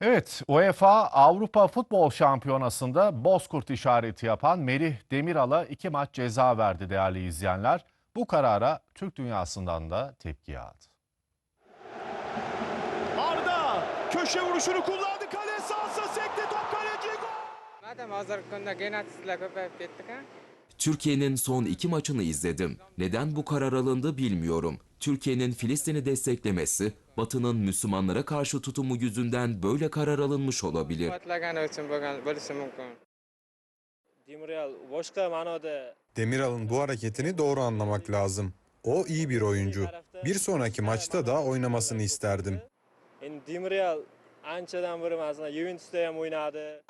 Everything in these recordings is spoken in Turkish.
Evet, UEFA Avrupa Futbol Şampiyonası'nda Bozkurt işareti yapan Merih Demiral'a iki maç ceza verdi değerli izleyenler. Bu karara Türk dünyasından da tepki yağdı. Arda köşe vuruşunu kullandı. Kale sahası sekti. Top kaleci gol. Madem ha Türkiye'nin son iki maçını izledim. Neden bu karar alındı bilmiyorum. Türkiye'nin Filistin'i desteklemesi, Batı'nın Müslümanlara karşı tutumu yüzünden böyle karar alınmış olabilir. Demiral'ın bu hareketini doğru anlamak lazım. O iyi bir oyuncu. Bir sonraki maçta da oynamasını isterdim. Demirel anchadan beri aslında Juventus'ta hem oynadı.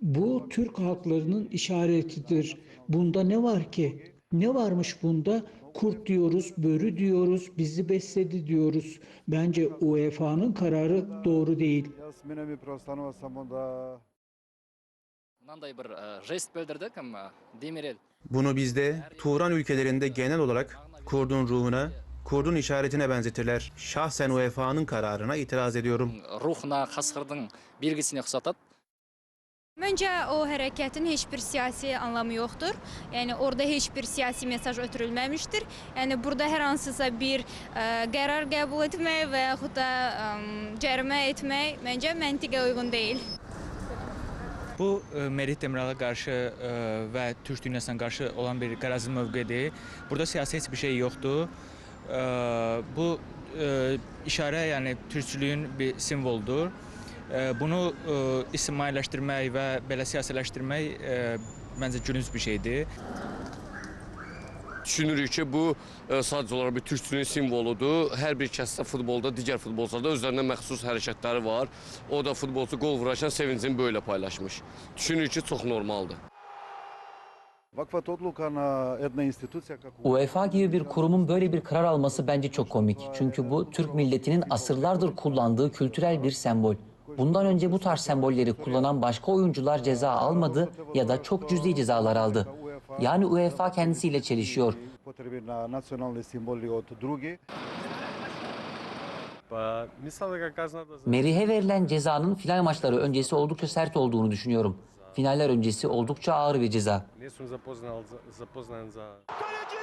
Bu Türk halklarının işaretidir. Bunda ne var ki? Ne varmış bunda? Kurt diyoruz, börü diyoruz, bizi besledi diyoruz. Bence UEFA'nın kararı doğru değil. E, Bunu bizde Turan ülkelerinde genel olarak Kurdun ruhuna, Kurdun işaretine benzetirler. Şahsen UEFA'nın kararına itiraz ediyorum. Ruhuna, kasırdın bilgisine kusatat. Məncə o hərəkətin heç bir siyasi anlamı yoxdur. Yəni orada heç bir siyasi mesaj ötürülməmişdir. Yəni burada hər hansısa bir ə, qərar qəbul etmək və yaxud da ə, cərimə etmək məncə məntiqə uyğun deyil. Bu e, ə, Merih Demirala qarşı ə, və Türk dünyasına qarşı olan bir qərəzli mövqedir. Burada siyasi heç bir şey yoxdur. Ə, bu ə, işarə yəni türkçülüyün bir simvoldur. Ee, bunu e, ictimailəşdirmək və belə siyasiləşdirmək e, məncə gülünc bir şeydir. Düşünürük ki, bu e, sadəcə olaraq bir türkçünün simvoludur. Hər bir kəsdə futbolda, digər futbolcularda özlərinə məxsus hərəkətləri var. O da futbolcu qol vurarkən sevincini böylə paylaşmış. Düşünürük ki, çox normaldır. UEFA gibi bir kurumun böyle bir karar alması bence çok komik. Çünkü bu Türk milletinin asırlardır kullandığı kültürel bir sembol. Bundan önce bu tarz sembolleri kullanan başka oyuncular ceza almadı ya da çok cüzi cezalar aldı. Yani UEFA kendisiyle çelişiyor. Merih'e verilen cezanın final maçları öncesi oldukça sert olduğunu düşünüyorum. Finaller öncesi oldukça ağır bir ceza. Kaleci!